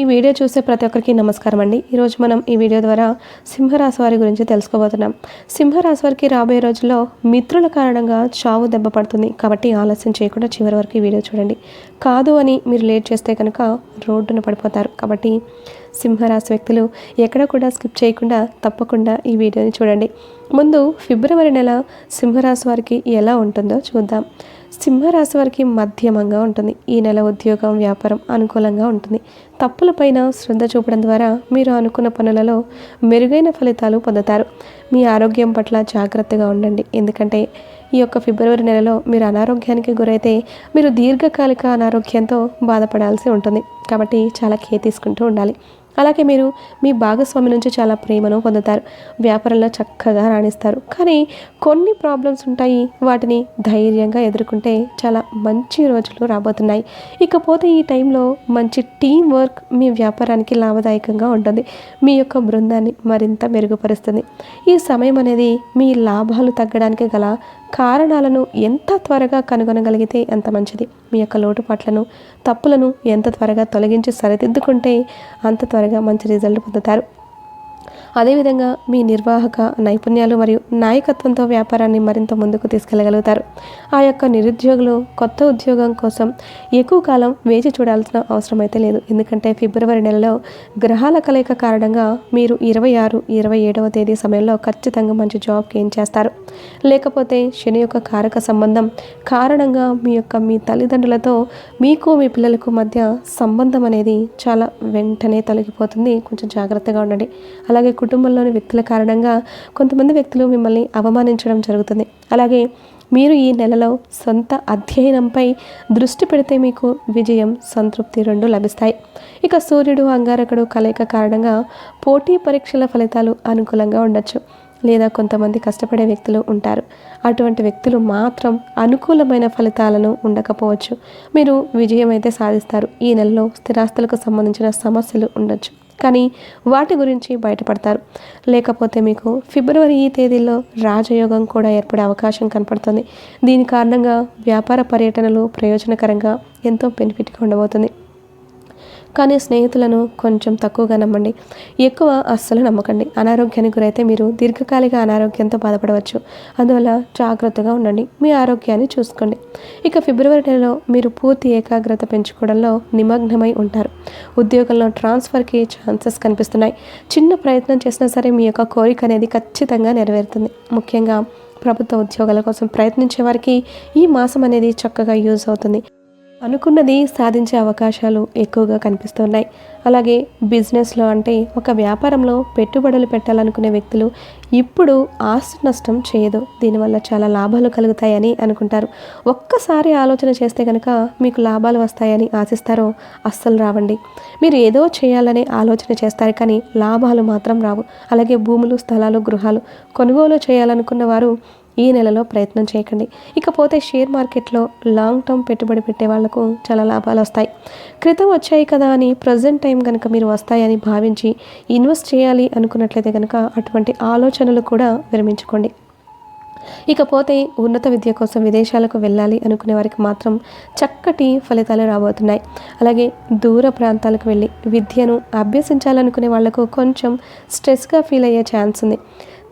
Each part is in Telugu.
ఈ వీడియో చూసే ప్రతి ఒక్కరికి నమస్కారం అండి. ఈరోజు మనం ఈ వీడియో ద్వారా సింహరాశి వారి గురించి తెలుసుకోబోతున్నాం. సింహరాశి వారికి రాబోయే రోజుల్లో మిత్రుల కారణంగా చావు దెబ్బ పడుతుంది. కాబట్టి ఆలస్యం చేయకుండా చివరి వరకు ఈ వీడియో చూడండి. కాదు అని మీరు లేట్ చేస్తే కనుక రోడ్డున పడిపోతారు. కాబట్టి సింహరాశి వ్యక్తులు ఎక్కడ కూడా స్కిప్ చేయకుండా తప్పకుండా ఈ వీడియోని చూడండి. ముందు ఫిబ్రవరి నెల సింహరాశి వారికి ఎలా ఉంటుందో చూద్దాం. సింహరాశి వారికి మధ్యమంగా ఉంటుంది. ఈ నెల ఉద్యోగం వ్యాపారం అనుకూలంగా ఉంటుంది. తప్పులపైన శ్రద్ధ చూపడం ద్వారా మీరు అనుకున్న పనులలో మెరుగైన ఫలితాలు పొందుతారు. మీ ఆరోగ్యం పట్ల జాగ్రత్తగా ఉండండి. ఎందుకంటే ఈ యొక్క ఫిబ్రవరి నెలలో మీరు అనారోగ్యానికి గురైతే మీరు దీర్ఘకాలిక అనారోగ్యంతో బాధపడాల్సి ఉంటుంది. కాబట్టి చాలా కేర్ తీసుకుంటూ ఉండాలి. అలాగే మీరు మీ భాగస్వామి నుంచి చాలా ప్రేమను పొందుతారు. వ్యాపారంలో చక్కగా రాణిస్తారు. కానీ కొన్ని ప్రాబ్లమ్స్ ఉంటాయి. వాటిని ధైర్యంగా ఎదుర్కొంటే చాలా మంచి రోజులు రాబోతున్నాయి. ఇకపోతే ఈ టైంలో మంచి టీం వర్క్ మీ వ్యాపారానికి లాభదాయకంగా ఉంటుంది. మీ యొక్క బృందాన్ని మరింత మెరుగుపరుస్తుంది. ఈ సమయం అనేది మీ లాభాలు తగ్గడానికి గల కారణాలను ఎంత త్వరగా కనుగొనగలిగితే అంత మంచిది. మీ యొక్క లోటుపాట్లను తప్పులను ఎంత త్వరగా తొలగించి సరిదిద్దుకుంటే అంత త్వరగా మంచి రిజల్ట్ పొందుతారు. అదేవిధంగా మీ నిర్వాహక నైపుణ్యాలు మరియు నాయకత్వంతో వ్యాపారాన్ని మరింత ముందుకు తీసుకెళ్ళగలుగుతారు. ఆ యొక్క నిరుద్యోగులు కొత్త ఉద్యోగం కోసం ఎక్కువ కాలం వేచి చూడాల్సిన అవసరం అయితే లేదు. ఎందుకంటే ఫిబ్రవరి నెలలో గ్రహాల కలయిక కారణంగా మీరు ఇరవై ఆరు ఇరవై ఏడవ తేదీ సమయంలో ఖచ్చితంగా మంచి జాబ్ గెయిన్ చేస్తారు. లేకపోతే శని యొక్క కారక సంబంధం కారణంగా మీ యొక్క మీ తల్లిదండ్రులతో మీకు మీ పిల్లలకు మధ్య సంబంధం అనేది చాలా వెంటనే తొలగిపోతుంది. కొంచెం జాగ్రత్తగా ఉండండి. అలాగే కుటుంబంలోని వ్యక్తుల కారణంగా కొంతమంది వ్యక్తులు మిమ్మల్ని అవమానించడం జరుగుతుంది. అలాగే మీరు ఈ నెలలో సొంత అధ్యయనంపై దృష్టి పెడితే మీకు విజయం సంతృప్తి రెండు లభిస్తాయి. ఇక సూర్యుడు అంగారకుడు కలయిక కారణంగా పోటీ పరీక్షల ఫలితాలు అనుకూలంగా ఉండొచ్చు. లేదా కొంతమంది కష్టపడే వ్యక్తులు ఉంటారు. అటువంటి వ్యక్తులు మాత్రం అనుకూలమైన ఫలితాలను ఉండకపోవచ్చు. మీరు విజయం అయితే సాధిస్తారు. ఈ నెలలో స్థిరాస్తులకు సంబంధించిన సమస్యలు ఉండొచ్చు. కానీ వాటి గురించి బయటపడతారు. లేకపోతే మీకు ఫిబ్రవరి ఈ తేదీలో రాజయోగం కూడా ఏర్పడే అవకాశం కనపడుతుంది. దీని కారణంగా వ్యాపార పర్యటనలు ప్రయోజనకరంగా ఎంతో బెనిఫిట్గా ఉండబోతుంది. కానీ స్నేహితులను కొంచెం తక్కువగా నమ్మండి. ఎక్కువ అస్సలు నమ్మకండి. అనారోగ్యానికి గురైతే మీరు దీర్ఘకాలిక అనారోగ్యంతో బాధపడవచ్చు. అందువల్ల జాగ్రత్తగా ఉండండి. మీ ఆరోగ్యాన్ని చూసుకోండి. ఇక ఫిబ్రవరి నెలలో మీరు పూర్తి ఏకాగ్రత పెంచుకోవడంలో నిమగ్నమై ఉంటారు. ఉద్యోగంలో ట్రాన్స్ఫర్కి ఛాన్సెస్ కనిపిస్తున్నాయి. చిన్న ప్రయత్నం చేసినా సరే మీ యొక్క కోరిక అనేది ఖచ్చితంగా నెరవేరుతుంది. ముఖ్యంగా ప్రభుత్వ ఉద్యోగాల కోసం ప్రయత్నించే వారికి ఈ మాసం అనేది చక్కగా యూజ్ అవుతుంది. అనుకున్నది సాధించే అవకాశాలు ఎక్కువగా కనిపిస్తున్నాయి. అలాగే బిజినెస్లో అంటే ఒక వ్యాపారంలో పెట్టుబడులు పెట్టాలనుకునే వ్యక్తులు ఇప్పుడు ఆస్తి నష్టం చేయదు. దీనివల్ల చాలా లాభాలు కలుగుతాయని అనుకుంటారు. ఒక్కసారి ఆలోచన చేస్తే కనుక మీకు లాభాలు వస్తాయని ఆశిస్తారో అస్సలు రావండి. మీరు ఏదో చేయాలనే ఆలోచన చేస్తారు కానీ లాభాలు మాత్రం రావు. అలాగే భూములు స్థలాలు గృహాలు కొనుగోలు చేయాలనుకున్న వారు ఈ నెలలో ప్రయత్నం చేయకండి. ఇకపోతే షేర్ మార్కెట్లో లాంగ్ టర్మ్ పెట్టుబడి పెట్టే వాళ్ళకు చాలా లాభాలు వస్తాయి. క్రితం వచ్చాయి కదా అని ప్రజెంట్ టైం కనుక మీరు వస్తాయని భావించి ఇన్వెస్ట్ చేయాలి అనుకున్నట్లయితే కనుక అటువంటి ఆలోచనలు కూడా విరమించుకోండి. ఇకపోతే ఉన్నత విద్య కోసం విదేశాలకు వెళ్ళాలి అనుకునే వారికి మాత్రం చక్కటి ఫలితాలు రాబోతున్నాయి. అలాగే దూర ప్రాంతాలకు వెళ్ళి విద్యను అభ్యసించాలనుకునే వాళ్ళకు కొంచెం స్ట్రెస్గా ఫీల్ అయ్యే ఛాన్స్ ఉంది.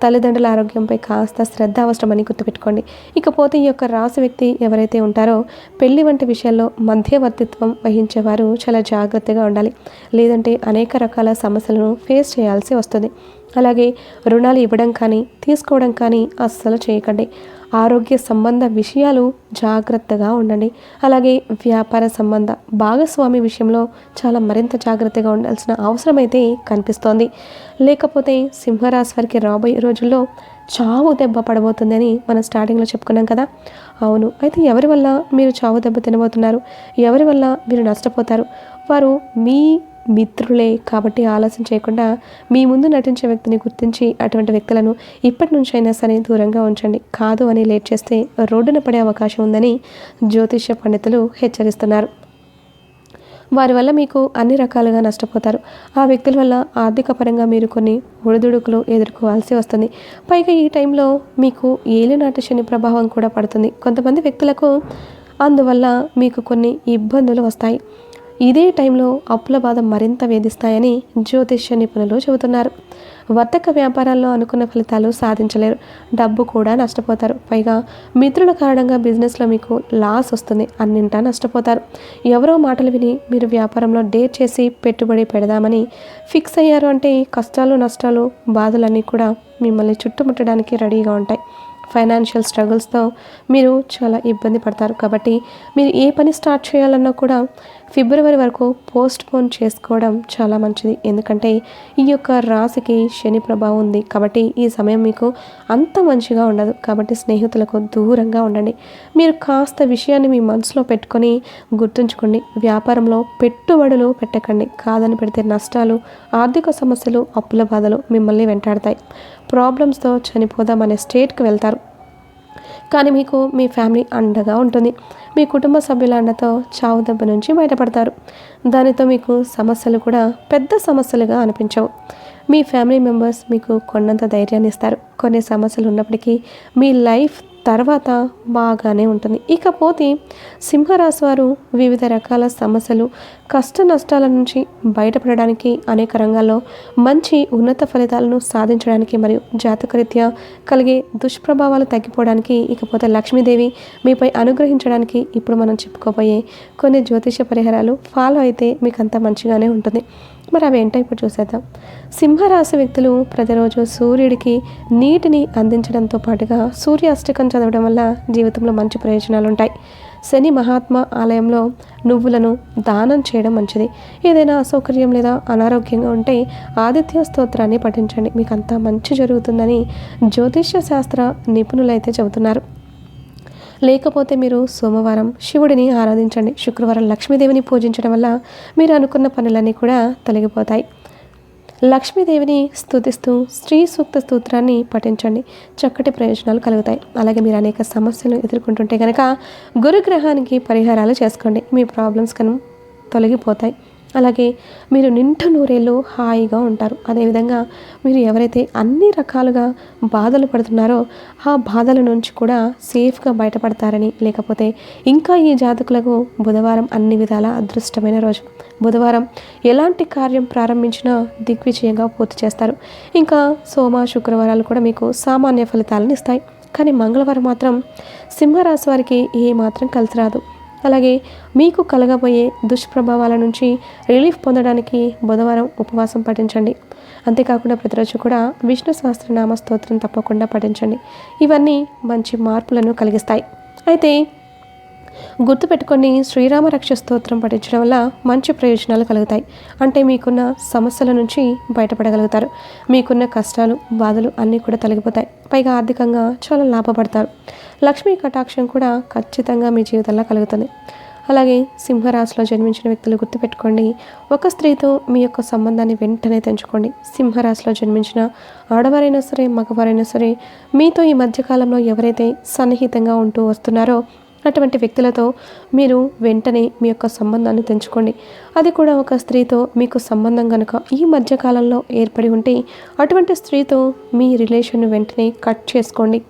తల్లిదండ్రుల ఆరోగ్యంపై కాస్త శ్రద్ధ అవసరమని గుర్తుపెట్టుకోండి. ఇకపోతే ఈ యొక్క రాసి వ్యక్తి ఎవరైతే ఉంటారో పెళ్ళి వంటి విషయాల్లో మధ్యవర్తిత్వం వహించేవారు చాలా జాగ్రత్తగా ఉండాలి. లేదంటే అనేక రకాల సమస్యలను ఫేస్ చేయాల్సి వస్తుంది. అలాగే రుణాలు ఇవ్వడం కానీ తీసుకోవడం కానీ అస్సలు చేయకండి. ఆరోగ్య సంబంధ విషయాలు జాగ్రత్తగా ఉండండి. అలాగే వ్యాపార సంబంధ భాగస్వామి విషయంలో చాలా మరింత జాగ్రత్తగా ఉండాల్సిన అవసరం అయితే కనిపిస్తోంది. లేకపోతే సింహరాశి వారికి రాబోయే రోజుల్లో చావు దెబ్బ పడబోతుందని మనం స్టార్టింగ్లో చెప్పుకున్నాం కదా. అవును అయితే ఎవరి వల్ల మీరు చావు దెబ్బ తినబోతున్నారు? ఎవరి వల్ల మీరు నష్టపోతారు? వారు మీ మిత్రులే కాబట్టి ఆలస్యం చేయకుండా మీ ముందు నటించే వ్యక్తిని గుర్తించి అటువంటి వ్యక్తులను ఇప్పటి నుంచైనా సరే దూరంగా ఉంచండి. కాదు అని లేట్ చేస్తే రోడ్డున పడే అవకాశం ఉందని జ్యోతిష్య పండితులు హెచ్చరిస్తున్నారు. వారి వల్ల మీకు అన్ని రకాలుగా నష్టపోతారు. ఆ వ్యక్తుల వల్ల ఆర్థిక పరంగా మీరు కొన్ని ఒడిదుడుకులు ఎదుర్కోవాల్సి వస్తుంది. పైగా ఈ టైంలో మీకు ఏలినాటి శని ప్రభావం కూడా పడుతుంది. కొంతమంది వ్యక్తులకు అందువల్ల మీకు కొన్ని ఇబ్బందులు వస్తాయి. ఇదే టైంలో అప్పుల బాధ మరింత వేధిస్తాయని జ్యోతిష్య నిపుణులు చెబుతున్నారు. వర్తక వ్యాపారాల్లో అనుకున్న ఫలితాలు సాధించలేరు. డబ్బు కూడా నష్టపోతారు. పైగా మిత్రుల కారణంగా బిజినెస్లో మీకు లాస్ వస్తుంది. అన్నింటా నష్టపోతారు. ఎవరో మాటలు విని మీరు వ్యాపారంలో డేట్ చేసి పెట్టుబడి పెడదామని ఫిక్స్ అయ్యారు అంటే కష్టాలు నష్టాలు బాధలన్నీ కూడా మిమ్మల్ని చుట్టుముట్టడానికి రెడీగా ఉంటాయి. ఫైనాన్షియల్ స్ట్రగుల్స్తో మీరు చాలా ఇబ్బంది పడతారు. కాబట్టి మీరు ఏ పని స్టార్ట్ చేయాలన్నా కూడా ఫిబ్రవరి వరకు పోస్ట్ పోన్ చేసుకోవడం చాలా మంచిది. ఎందుకంటే ఈ యొక్క రాశికి శని ప్రభావం ఉంది. కాబట్టి ఈ సమయం మీకు అంత మంచిగా ఉండదు. కాబట్టి స్నేహితులకు దూరంగా ఉండండి. మీరు కాస్త విషయాన్ని మీ మనసులో పెట్టుకొని గుర్తుంచుకోండి. వ్యాపారంలో పెట్టుబడులు పెట్టకండి. కాదని పెడితే నష్టాలు ఆర్థిక సమస్యలు అప్పుల బాధలు మిమ్మల్ని వెంటాడతాయి. ప్రాబ్లమ్స్తో చనిపోదామనే స్టేట్కి వెళ్తారు. కానీ మీకు మీ ఫ్యామిలీ అండగా ఉంటుంది. మీ కుటుంబ సభ్యుల అండతో చావు దెబ్బ నుంచి బయటపడతారు. దానితో మీకు సమస్యలు కూడా పెద్ద సమస్యలుగా అనిపించవు. మీ ఫ్యామిలీ మెంబర్స్ మీకు కొన్నంత ధైర్యాన్ని ఇస్తారు. కొన్ని సమస్యలు ఉన్నప్పటికీ మీ లైఫ్ తర్వాత బాగానే ఉంటుంది. ఇకపోతే సింహరాశి వారు వివిధ రకాల సమస్యలు కష్ట నష్టాల నుంచి బయటపడడానికి అనేక రంగాల్లో మంచి ఉన్నత ఫలితాలను సాధించడానికి మరియు జాతకరీత్యా కలిగే దుష్ప్రభావాలు తగ్గిపోవడానికి ఇకపోతే లక్ష్మీదేవి మీపై అనుగ్రహించడానికి ఇప్పుడు మనం చెప్పుకోబోయే కొన్ని జ్యోతిష పరిహారాలు ఫాలో అయితే మీకు మంచిగానే ఉంటుంది. మరి అవి ఏంటో ఇప్పుడు చూసేద్దాం. సింహరాశి వ్యక్తులు ప్రతిరోజు సూర్యుడికి నీటిని అందించడంతో పాటుగా సూర్యాష్టకం చదవడం వల్ల జీవితంలో మంచి ప్రయోజనాలు ఉంటాయి. శని మహాత్మ ఆలయంలో నువ్వులను దానం చేయడం మంచిది. ఏదైనా అసౌకర్యం లేదా అనారోగ్యంగా ఉంటే ఆదిత్య స్తోత్రాన్ని పఠించండి. మీకు అంతా మంచి జరుగుతుందని జ్యోతిష్య శాస్త్ర నిపుణులైతే చెబుతున్నారు. లేకపోతే మీరు సోమవారం శివుడిని ఆరాధించండి. శుక్రవారం లక్ష్మీదేవిని పూజించడం వల్ల మీరు అనుకున్న పనులన్నీ కూడా తొలగిపోతాయి. లక్ష్మీదేవిని స్థుతిస్తూ స్త్రీ సూక్త స్తోత్రాన్ని పఠించండి. చక్కటి ప్రయోజనాలు కలుగుతాయి. అలాగే మీరు అనేక సమస్యలు ఎదుర్కొంటుంటే కనుక గురుగ్రహానికి పరిహారాలు చేసుకోండి. మీ ప్రాబ్లమ్స్ కను తొలగిపోతాయి. అలాగే మీరు నింట నూరేళ్ళు హాయిగా ఉంటారు. అదేవిధంగా మీరు ఎవరైతే అన్ని రకాలుగా బాధలు పడుతున్నారో ఆ బాధల నుంచి కూడా సేఫ్గా బయటపడతారని లేకపోతే ఇంకా ఈ జాతకులకు బుధవారం అన్ని విధాల అదృష్టమైన రోజు. బుధవారం ఎలాంటి కార్యం ప్రారంభించినా దిగ్విజయంగా పూర్తి చేస్తారు. ఇంకా సోమ శుక్రవారాలు కూడా మీకు సామాన్య ఫలితాలను ఇస్తాయి. కానీ మంగళవారం మాత్రం సింహరాశి వారికి ఏ మాత్రం కలిసి రాదు. అలాగే మీకు కలగబోయే దుష్ప్రభావాల నుంచి రిలీఫ్ పొందడానికి బుధవారం ఉపవాసం పఠించండి. అంతేకాకుండా ప్రతిరోజు కూడా విష్ణు సహస్రనామ స్తోత్రం తప్పకుండా పఠించండి. ఇవన్నీ మంచి మార్పులను కలిగిస్తాయి. అయితే గుర్తుపెట్టుకొని శ్రీరామ రక్ష స్తోత్రం పఠించడం వల్ల మంచి ప్రయోజనాలు కలుగుతాయి. అంటే మీకున్న సమస్యల నుంచి బయటపడగలుగుతారు. మీకున్న కష్టాలు బాధలు అన్నీ కూడా తొలగిపోతాయి. పైగా ఆర్థికంగా చాలా లాభపడతారు. లక్ష్మీ కటాక్షం కూడా ఖచ్చితంగా మీ జీవితంలో కలుగుతుంది. అలాగే సింహరాశిలో జన్మించిన వ్యక్తులు గుర్తుపెట్టుకోండి. ఒక స్త్రీతో మీ యొక్క సంబంధాన్ని వెంటనే తెంచుకోండి. సింహరాశిలో జన్మించిన ఆడవారైనా సరే మగవారైనా సరే మీతో ఈ మధ్యకాలంలో ఎవరైతే సన్నిహితంగా ఉంటూ వస్తున్నారో అటువంటి వ్యక్తులతో మీరు వెంటనే మీ యొక్క సంబంధాన్ని తెంచుకోండి. అది కూడా ఒక స్త్రీతో మీకు సంబంధం కనుక ఈ మధ్యకాలంలో ఏర్పడి ఉంటే అటువంటి స్త్రీతో మీ రిలేషన్ వెంటనే కట్ చేసుకోండి.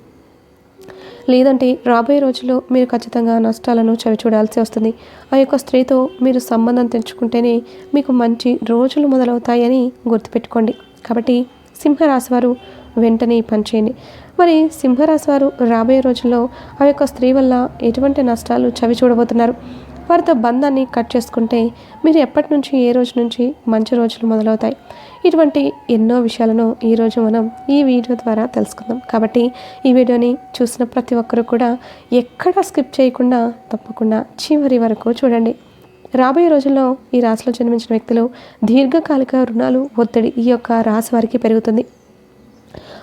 లేదంటే రాబోయే రోజుల్లో మీరు ఖచ్చితంగా నష్టాలను చవి చూడాల్సి వస్తుంది. ఆ యొక్క స్త్రీతో మీరు సంబంధం తెంచుకుంటేనే మీకు మంచి రోజులు మొదలవుతాయని గుర్తుపెట్టుకోండి. కాబట్టి సింహరాశి వారు వెంటనే పనిచేయండి మరి సింహరాశి వారు రాబోయే రోజుల్లో ఆ యొక్క స్త్రీ వల్ల ఎటువంటి నష్టాలు చవి చూడబోతున్నారు? వారితో బంధాన్ని కట్ చేసుకుంటే మీరు ఎప్పటి నుంచి ఏ రోజు నుంచి మంచి రోజులు మొదలవుతాయి? ఇటువంటి ఎన్నో విషయాలను ఈరోజు మనం ఈ వీడియో ద్వారా తెలుసుకుందాం. కాబట్టి ఈ వీడియోని చూసిన ప్రతి ఒక్కరూ కూడా ఎక్కడా స్కిప్ చేయకుండా తప్పకుండా చివరి వరకు చూడండి. రాబోయే రోజుల్లో ఈ రాశిలో జన్మించిన వ్యక్తులు దీర్ఘకాలిక రుణాలు ఒత్తిడి ఈ యొక్క రాశి వారికి పెరుగుతుంది.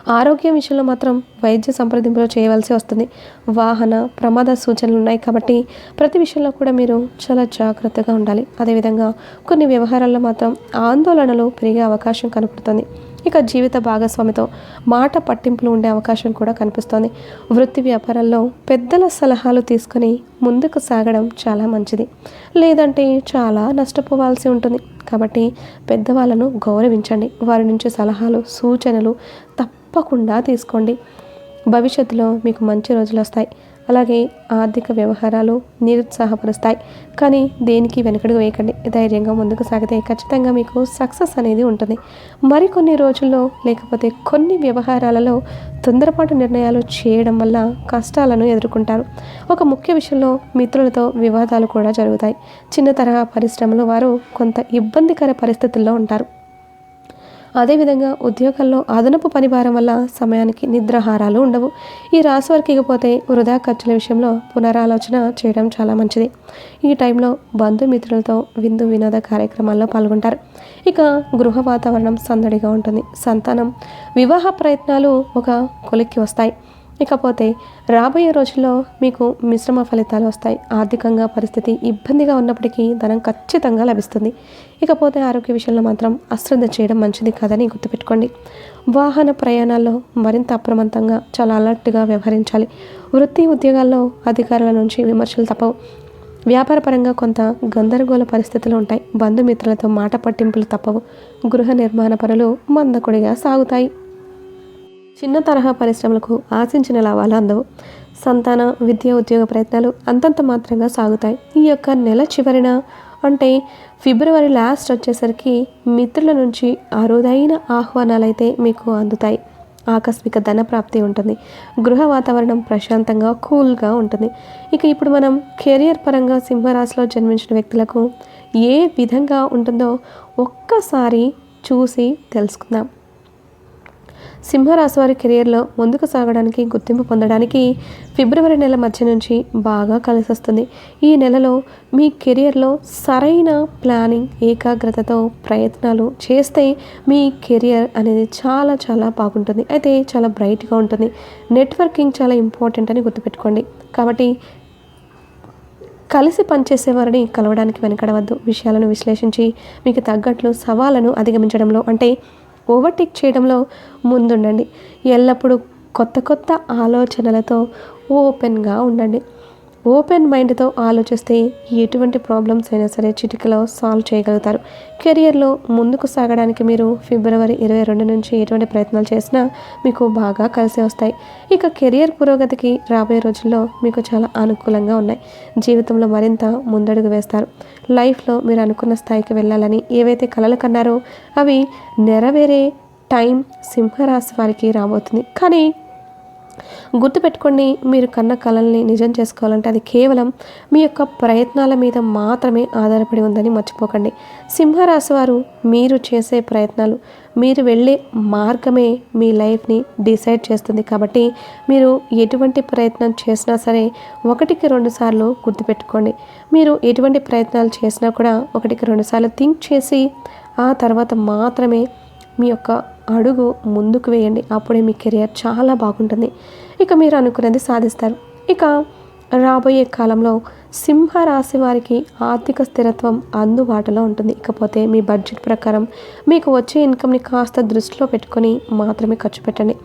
ఆరోగ్యం విషయంలో మాత్రం వైద్య సంప్రదింపులు చేయవలసి వస్తుంది. వాహన ప్రమాద సూచనలు ఉన్నాయి కాబట్టి ప్రతి విషయంలో కూడా మీరు చాలా జాగ్రత్తగా ఉండాలి. అదేవిధంగా కొన్ని వ్యవహారాల్లో మాత్రం ఆందోళనలు పెరిగే అవకాశం కనపడుతుంది. ఇక జీవిత భాగస్వామితో మాట పట్టింపులు ఉండే అవకాశం కూడా కనిపిస్తోంది. వృత్తి వ్యాపారాల్లో పెద్దల సలహాలు తీసుకొని ముందుకు సాగడం చాలా మంచిది. లేదంటే చాలా నష్టపోవాల్సి ఉంటుంది. కాబట్టి పెద్దవాళ్ళను గౌరవించండి. వారి నుంచి సలహాలు సూచనలు తప్పకుండా తీసుకోండి. భవిష్యత్తులో మీకు మంచి రోజులు వస్తాయి. అలాగే ఆర్థిక వ్యవహారాలు నిరుత్సాహపరుస్తాయి. కానీ దేనికి వెనకడుగు వేయకండి. ధైర్యంగా ముందుకు సాగితే ఖచ్చితంగా మీకు సక్సెస్ అనేది ఉంటుంది. మరికొన్ని రోజుల్లో లేకపోతే కొన్ని వ్యవహారాలలో తొందరపాటు నిర్ణయాలు చేయడం వల్ల కష్టాలను ఎదుర్కొంటారు. ఒక ముఖ్య విషయంలో మిత్రులతో వివాదాలు కూడా జరుగుతాయి. చిన్న తరహా పరిశ్రమలో వారు కొంత ఇబ్బందికర పరిస్థితుల్లో ఉంటారు. అదేవిధంగా ఉద్యోగాల్లో అదనపు పనిభారం వల్ల సమయానికి నిద్రాహారాలు ఉండవు. ఈ రాశి వారికి ఇకపోతే వృధా ఖర్చుల విషయంలో పునరాలోచన చేయడం చాలా మంచిది. ఈ టైంలో బంధుమిత్రులతో విందు వినోద కార్యక్రమాల్లో పాల్గొంటారు. ఇక గృహ వాతావరణం సందడిగా ఉంటుంది. సంతానం వివాహ ప్రయత్నాలు ఒక కొలిక్కి వస్తాయి. ఇకపోతే రాబోయే రోజుల్లో మీకు మిశ్రమ ఫలితాలు వస్తాయి. ఆర్థికంగా పరిస్థితి ఇబ్బందిగా ఉన్నప్పటికీ ధనం ఖచ్చితంగా లభిస్తుంది. ఇకపోతే ఆరోగ్య విషయంలో మాత్రం అశ్రద్ధ చేయడం మంచిది కాదని గుర్తుపెట్టుకోండి. వాహన ప్రయాణాల్లో మరింత అప్రమత్తంగా చాలా అలర్ట్గా వ్యవహరించాలి. వృత్తి ఉద్యోగాల్లో అధికారుల నుంచి విమర్శలు తప్పవు. వ్యాపారపరంగా కొంత గందరగోళ పరిస్థితులు ఉంటాయి. బంధుమిత్రులతో మాట పట్టింపులు తప్పవు. గృహ నిర్మాణ పనులు మందకొడిగా సాగుతాయి. చిన్న తరహా పరిశ్రమలకు ఆశించిన లాభాలు అందవు. సంతాన విద్య ఉద్యోగ ప్రయత్నాలు అంతంత మాత్రంగా సాగుతాయి. ఈ యొక్క నెల చివరిన అంటే ఫిబ్రవరి లాస్ట్ వచ్చేసరికి మిత్రుల నుంచి అరుదైన ఆహ్వానాలు అయితే మీకు అందుతాయి. ఆకస్మిక ధన ప్రాప్తి ఉంటుంది. గృహ వాతావరణం ప్రశాంతంగా కూల్గా ఉంటుంది. ఇక ఇప్పుడు మనం కెరియర్ పరంగా సింహరాశిలో జన్మించిన వ్యక్తులకు ఏ విధంగా ఉంటుందో ఒక్కసారి చూసి తెలుసుకుందాం. సింహరాశి వారి కెరియర్లో ముందుకు సాగడానికి గుర్తింపు పొందడానికి ఫిబ్రవరి నెల మధ్య నుంచి బాగా కలిసి వస్తుంది ఈ నెలలో మీ కెరియర్లో సరైన ప్లానింగ్ ఏకాగ్రతతో ప్రయత్నాలు చేస్తే మీ కెరియర్ అనేది చాలా చాలా బాగుంటుంది. అయితే చాలా బ్రైట్గా ఉంటుంది. నెట్వర్కింగ్ చాలా ఇంపార్టెంట్ అని గుర్తుపెట్టుకోండి. కాబట్టి కలిసి పనిచేసేవారిని కలవడానికి వెనకడవద్దు. విషయాలను విశ్లేషించి మీకు తగ్గట్లు సవాళ్ళను అధిగమించడంలో అంటే ఓవర్టేక్ చేయడంలో ముందుండండి. ఎల్లప్పుడూ కొత్త కొత్త ఆలోచనలతో ఓపెన్గా ఉండండి. ఓపెన్ మైండ్తో ఆలోచిస్తే ఎటువంటి ప్రాబ్లమ్స్ అయినా సరే చిటికలో సాల్వ్ చేయగలుగుతారు. కెరియర్లో ముందుకు సాగడానికి మీరు ఫిబ్రవరి ఇరవై రెండు నుంచి ఎటువంటి ప్రయత్నాలు చేసినా మీకు బాగా కలిసి వస్తాయి. ఇక కెరియర్ పురోగతికి రాబోయే రోజుల్లో మీకు చాలా అనుకూలంగా ఉన్నాయి. జీవితంలో మరింత ముందడుగు వేస్తారు. లైఫ్లో మీరు అనుకున్న స్థాయికి వెళ్ళాలని ఏవైతే కలలు కన్నారో అవి నెరవేరే టైం సింహరాశి వారికి రాబోతుంది. కానీ గుర్తుపెట్టుకోండి మీరు కన్న కళల్ని నిజం చేసుకోవాలంటే అది కేవలం మీ యొక్క ప్రయత్నాల మీద మాత్రమే ఆధారపడి ఉందని మర్చిపోకండి. సింహరాశి వారు మీరు చేసే ప్రయత్నాలు మీరు వెళ్ళే మార్గమే మీ లైఫ్ని డిసైడ్ చేస్తుంది. కాబట్టి మీరు ఎటువంటి ప్రయత్నం చేసినా సరే ఒకటికి రెండు సార్లు గుర్తుపెట్టుకోండి. మీరు ఎటువంటి ప్రయత్నాలు చేసినా కూడా ఒకటికి రెండు సార్లు థింక్ చేసి ఆ తర్వాత మాత్రమే మీ యొక్క అడుగు ముందుకు వేయండి. అప్పుడే మీ కెరియర్ చాలా బాగుంటుంది. ఇక మీరు అనుకున్నది సాధిస్తారు. ఇక రాబోయే కాలంలో సింహ రాశి వారికి ఆర్థిక స్థిరత్వం అందుబాటులో ఉంటుంది. ఇకపోతే మీ బడ్జెట్ ప్రకారం మీకు వచ్చే ఇన్కమ్ని కాస్త దృష్టిలో పెట్టుకొని మాత్రమే ఖర్చు పెట్టండి.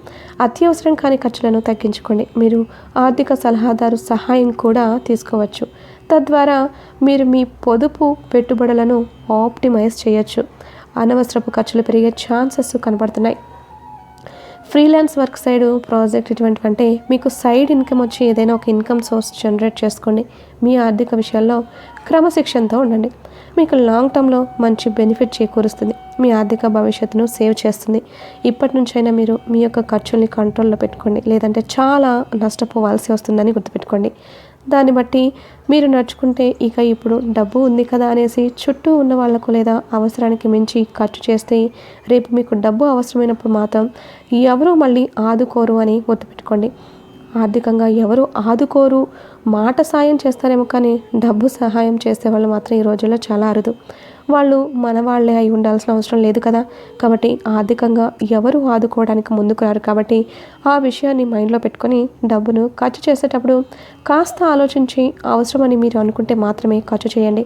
అత్యవసరం కాని ఖర్చులను తగ్గించుకోండి. మీరు ఆర్థిక సలహాదారు సహాయం కూడా తీసుకోవచ్చు. తద్వారా మీరు మీ పొదుపు పెట్టుబడులను ఆప్టిమైజ్ చేయొచ్చు. అనవసరపు ఖర్చులు పెరిగే ఛాన్సెస్ కనబడుతున్నాయి ఫ్రీలాన్స్ వర్క్ సైడ్ ప్రాజెక్ట్ ఇటువంటి అంటే మీకు సైడ్ ఇన్కమ్ వచ్చి ఏదైనా ఒక ఇన్కమ్ సోర్స్ జనరేట్ చేసుకోండి. మీ ఆర్థిక విషయాల్లో క్రమశిక్షణతో ఉండండి. మీకు లాంగ్ టర్మ్లో మంచి బెనిఫిట్ చేకూరుస్తుంది. మీ ఆర్థిక భవిష్యత్తును సేవ్ చేస్తుంది. ఇప్పటి నుంచైనా మీరు మీ యొక్క ఖర్చుల్ని కంట్రోల్లో పెట్టుకోండి. లేదంటే చాలా నష్టపోవాల్సి వస్తుందని గుర్తుపెట్టుకోండి. దాన్ని బట్టి మీరు నడుచుకుంటే ఇక ఇప్పుడు డబ్బు ఉంది కదా అనేసి చుట్టూ ఉన్న వాళ్ళకు లేదా అవసరానికి మించి ఖర్చు చేస్తే రేపు మీకు డబ్బు అవసరమైనప్పుడు మాత్రం ఎవరూ మళ్ళీ ఆదుకోరు అని గుర్తుపెట్టుకోండి. ఆర్థికంగా ఎవరు ఆదుకోరు మాట సాయం చేస్తారేమో కానీ డబ్బు సహాయం చేసే వాళ్ళు మాత్రం ఈ రోజుల్లో చాలా అరుదు. వాళ్ళు మన వాళ్ళే అయి ఉండాల్సిన అవసరం లేదు కదా. కాబట్టి ఆర్థికంగా ఎవరు ఆదుకోవడానికి ముందుకు రారు. కాబట్టి ఆ విషయాన్ని మైండ్లో పెట్టుకొని డబ్బును ఖర్చు చేసేటప్పుడు కాస్త ఆలోచించి అవసరమని మీరు అనుకుంటే మాత్రమే ఖర్చు చేయండి.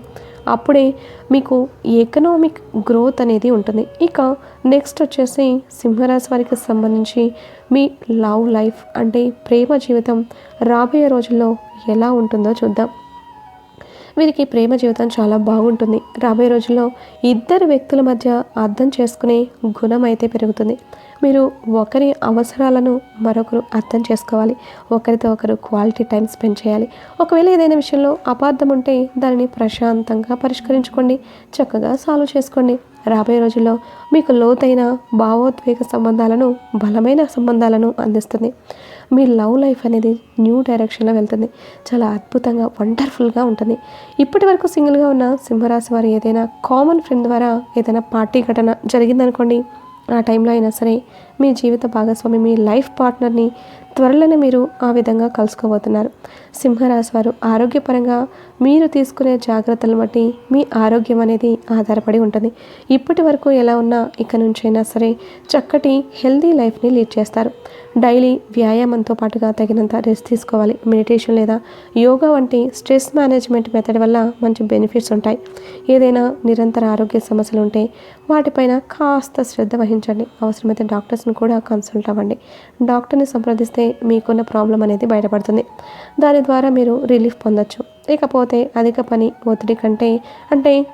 అప్పుడే మీకు ఎకనామిక్ గ్రోత్ అనేది ఉంటుంది. ఇక నెక్స్ట్ వచ్చేసి సింహరాశి వారికి సంబంధించి మీ లవ్ లైఫ్ అంటే ప్రేమ జీవితం రాబోయే రోజుల్లో ఎలా ఉంటుందో చూద్దాం. వీరికి ప్రేమ జీవితం చాలా బాగుంటుంది. రాబోయే రోజుల్లో ఇద్దరు వ్యక్తుల మధ్య అర్థం చేసుకునే గుణం అయితే పెరుగుతుంది. మీరు ఒకరి అవసరాలను మరొకరు అర్థం చేసుకోవాలి. ఒకరితో ఒకరు క్వాలిటీ టైం స్పెండ్ చేయాలి. ఒకవేళ ఏదైనా విషయంలో అపార్థం ఉంటే దానిని ప్రశాంతంగా పరిష్కరించుకోండి. చక్కగా సాల్వ్ చేసుకోండి. రాబోయే రోజుల్లో మీకు లోతైన భావోద్వేగ సంబంధాలను బలమైన సంబంధాలను అందిస్తుంది. మీ లవ్ లైఫ్ అనేది న్యూ డైరెక్షన్లో వెళ్తుంది. చాలా అద్భుతంగా వండర్ఫుల్గా ఉంటుంది. ఇప్పటి వరకు సింగిల్గా ఉన్న సింహరాశి వారు ఏదైనా కామన్ ఫ్రెండ్ ద్వారా ఏదైనా పార్టీ ఘటన జరిగిందనుకోండి ఆ టైంలో అయినా సరే మీ జీవిత భాగస్వామి మీ లైఫ్ పార్ట్నర్ని త్వరలోనే మీరు ఆ విధంగా కలుసుకోబోతున్నారు. సింహరాశి వారు ఆరోగ్యపరంగా మీరు తీసుకునే జాగ్రత్తలను బట్టి మీ ఆరోగ్యం అనేది ఆధారపడి ఉంటుంది. ఇప్పటి వరకు ఎలా ఉన్నా ఇక నుంచైనా సరే చక్కటి హెల్దీ లైఫ్ని లీడ్ చేస్తారు. డైలీ వ్యాయామంతో పాటుగా తగినంత రెస్ట్ తీసుకోవాలి. మెడిటేషన్ లేదా యోగా వంటి స్ట్రెస్ మేనేజ్మెంట్ మెథడ్ వల్ల మంచి బెనిఫిట్స్ ఉంటాయి. ఏదైనా నిరంతర ఆరోగ్య సమస్యలు ఉంటే వాటిపైన కాస్త శ్రద్ధ వహించండి. అవసరమైతే డాక్టర్స్ కూడా కన్సల్ట్ అవ్వండి. డాక్టర్ని సంప్రదిస్తే మీకున్న ప్రాబ్లం అనేది బయటపడుతుంది. దాని ద్వారా మీరు రిలీఫ్ పొందొచ్చు. ఇకపోతే అధిక పని ఒత్తిడి కంటే అంటే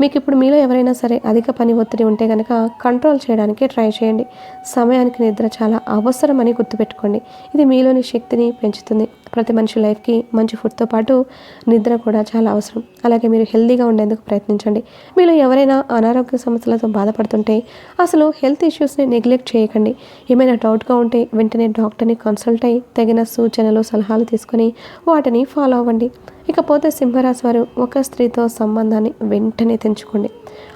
మీకు ఇప్పుడు మీలో ఎవరైనా సరే అధిక పని ఒత్తిడి ఉంటే కనుక కంట్రోల్ చేయడానికి ట్రై చేయండి. సమయానికి నిద్ర చాలా అవసరమని గుర్తుపెట్టుకోండి. ఇది మీలోని శక్తిని పెంచుతుంది. ప్రతి మనిషి లైఫ్కి మంచి ఫుడ్తో పాటు నిద్ర కూడా చాలా అవసరం. అలాగే మీరు హెల్తీగా ఉండేందుకు ప్రయత్నించండి. మీలో ఎవరైనా అనారోగ్య సమస్యలతో బాధపడుతుంటే అసలు హెల్త్ ఇష్యూస్ని నెగ్లెక్ట్ చేయకండి. ఏమైనా డౌట్గా ఉంటే వెంటనే డాక్టర్ని కన్సల్ట్ అయ్యి తగిన సూచనలు సలహాలు తీసుకొని వాటిని ఫాలో అవ్వండి. ఇకపోతే సింహరాశి వారు ఒక స్త్రీతో సంబంధాన్ని వెంటనే తెంచుకోండి.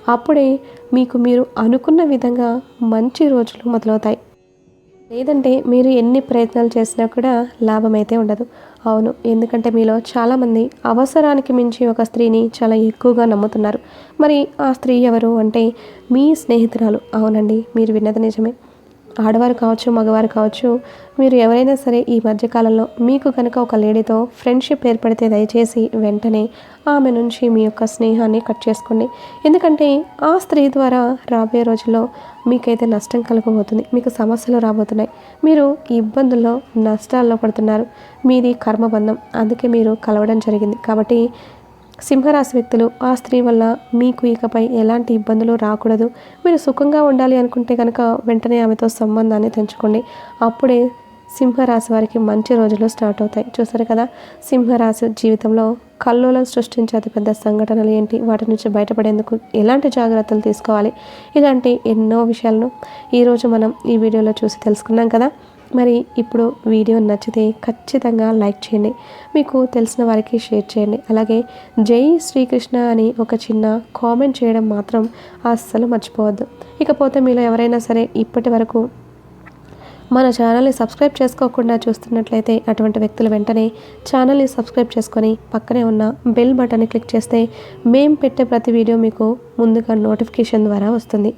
అప్పుడే మీకు మీరు అనుకున్న విధంగా మంచి రోజులు మొదలవుతాయి. లేదంటే మీరు ఎన్ని ప్రయత్నాలు చేసినా కూడా లాభం అయితే ఉండదు. అవును ఎందుకంటే మీలో చాలామంది అవసరానికి మించి ఒక స్త్రీని చాలా ఎక్కువగా నమ్ముతున్నారు. మరి ఆ స్త్రీ ఎవరు అంటే మీ స్నేహితురాలు. అవునండి మీరు విన్నది నిజమే. ఆడవారు కావచ్చు మగవారు కావచ్చు మీరు ఎవరైనా సరే ఈ మధ్యకాలంలో మీకు కనుక ఒక లేడీతో ఫ్రెండ్షిప్ ఏర్పడితే దయచేసి వెంటనే ఆమె నుంచి మీ యొక్క స్నేహాన్ని కట్ చేసుకోండి. ఎందుకంటే ఆ స్త్రీ ద్వారా రాబోయే రోజుల్లో మీకైతే నష్టం కలగబోతుంది మీకు సమస్యలు రాబోతున్నాయి. మీరు ఇబ్బందుల్లో నష్టాల్లో పడుతున్నారు. మీది కర్మబంధం అందుకే మీరు కలవడం జరిగింది. కాబట్టి సింహరాశి వ్యక్తులు ఆ స్త్రీ వల్ల మీకు ఇకపై ఎలాంటి ఇబ్బందులు రాకూడదు. మీరు సుఖంగా ఉండాలి అనుకుంటే కనుక వెంటనే ఆమెతో సంబంధాన్ని తెంచుకోండి. అప్పుడే సింహరాశి వారికి మంచి రోజులు స్టార్ట్ అవుతాయి. చూసారు కదా సింహరాశి జీవితంలో కల్లోలం సృష్టించే అతిపెద్ద సంఘటనలు ఏంటి? వాటి నుంచి బయటపడేందుకు ఎలాంటి జాగ్రత్తలు తీసుకోవాలి? ఇలాంటి ఎన్నో విషయాలను ఈరోజు మనం ఈ వీడియోలో చూసి తెలుసుకున్నాం కదా. మరి ఇప్పుడు వీడియో నచ్చితే ఖచ్చితంగా లైక్ చేయండి. మీకు తెలిసిన వారికి షేర్ చేయండి. అలాగే జై శ్రీకృష్ణ అని ఒక చిన్న కామెంట్ చేయడం మాత్రం అస్సలు మర్చిపోవద్దు. ఇకపోతే మీలో ఎవరైనా సరే ఇప్పటి వరకు మన ఛానల్ని సబ్స్క్రైబ్ చేసుకోకుండా చూస్తున్నట్లయితే అటువంటి వ్యక్తులు వెంటనే ఛానల్ని సబ్స్క్రైబ్ చేసుకొని పక్కనే ఉన్న బెల్ బటన్ని క్లిక్ చేస్తే మేము పెట్టే ప్రతి వీడియో మీకు ముందుగా నోటిఫికేషన్ ద్వారా వస్తుంది.